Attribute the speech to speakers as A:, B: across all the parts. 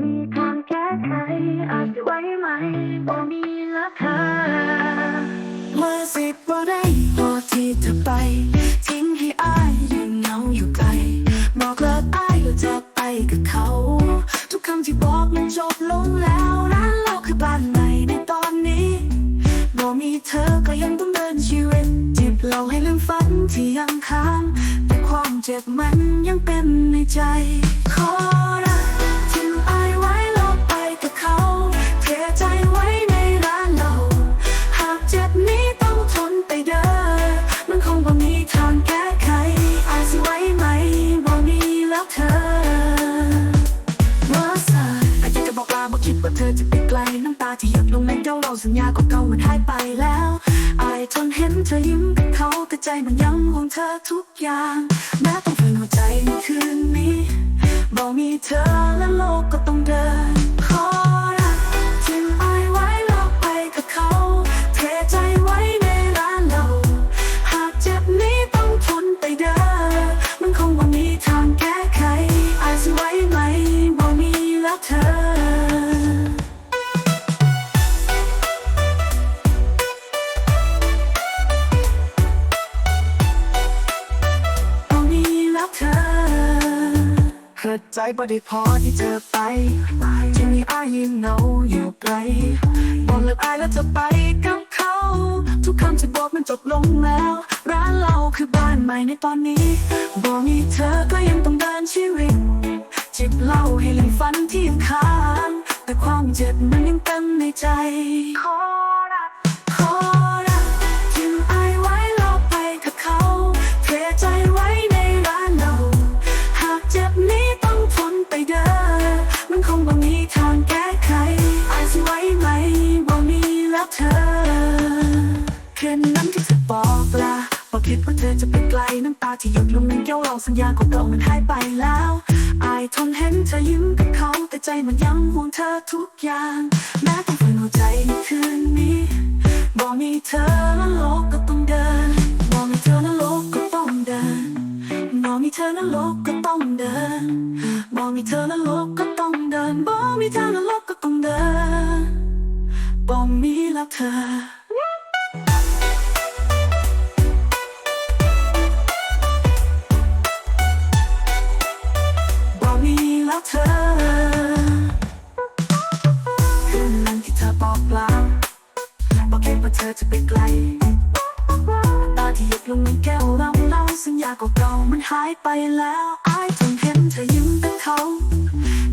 A: มีทางแก้ไขอาจไว้ไหมบ่มีราคาเมื่อสิบบ่ได้บ่ที่เธอไป ทิ้งให้อ้ายยืนเงาอยู่ไกลบอกเลิกอ้ายแล้วจะไปกับเขา ทุกคำที่บอกมันจบลงแล้วร้นเราคือบ้านใหม่ในตอนนี้บ่มีเธอก็ยังต้องเดินชีวิตจิบเราให้ลืมฝันที่ยังค้าง แต่ความเจ็บมันยังเป็นในใจขอ สัญญาเก่าๆมันหายไปแล้วอายทนเห็นเธอยิ้มกับเขาแต่ใจมันยังห่วงเธอทุกอย่างแม้ต้องฝืนหัวใจในคืนนี้ กิดใจบ่ได้พอที่เธอไปที่มีอายยืนเหงาอยู่ไกลบอกเลิกอายแล้วจะไปกับเขา ทุกคำที่บอกมันจบลงแล้ว ร้านเราคือบ้านใหม่ในตอนนี้บอกมีเธอก็ยังต้องเดินชีวิตจิบเหล้าให้ลืมฝันที่ยังค้างแต่ความเจ็บมันยังเต็มในใจ คืนนั้นที่เธอบอกลาบอกคิดว่าเธอจะไปไกลน้ำตาที่หยดลงในแก้วเราสัญญาของเก่ามันหายไปแล้วอายทนเห็นเธอยิ้มกับเขาแต่ใจมันยังห่วงเธอทุกอย่าง แม้ต้องฝืนหัวใจในคืนนี้บอกมีเธอแล้วโลกก็ต้องเดินบอกมีเธอแล้วโลกก็ต้องเดินบอกมีเธอแล้วโลกก็ต้องเดินบอกมีเธอแล้วโลกก็ต้องเดินบอกมีเธอแล้วโลกก็ต้องเดินบอกมีแล้วเธอ อกคิดว่าเธอจะไปไกล ตาที่หยดลงในแก้วเราเราสัญญาเก่าๆมันหายไปแล้วอายจนเห็นเธอยิ้มกับเขา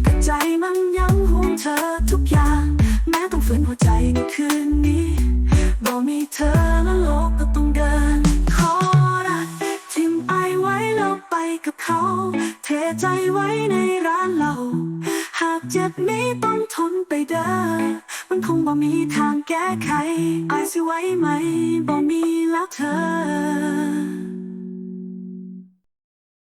A: แต่ใจมันยังห่วงเธอทุกอย่าง แม้ต้องฝืนหัวใจในคืนนี้บ่มีเธอแล้วโลกก็ต้องเดิน ขอรักทิ้งอไว้แล้วไปกับเขา เทใจไว้ในร้านเรา หากเจ็บนี้ต้องทนไปเด้อ มันคงบ่มีทางแก้ไขอายสิไว้ไหมบ่มีแล้วเธอ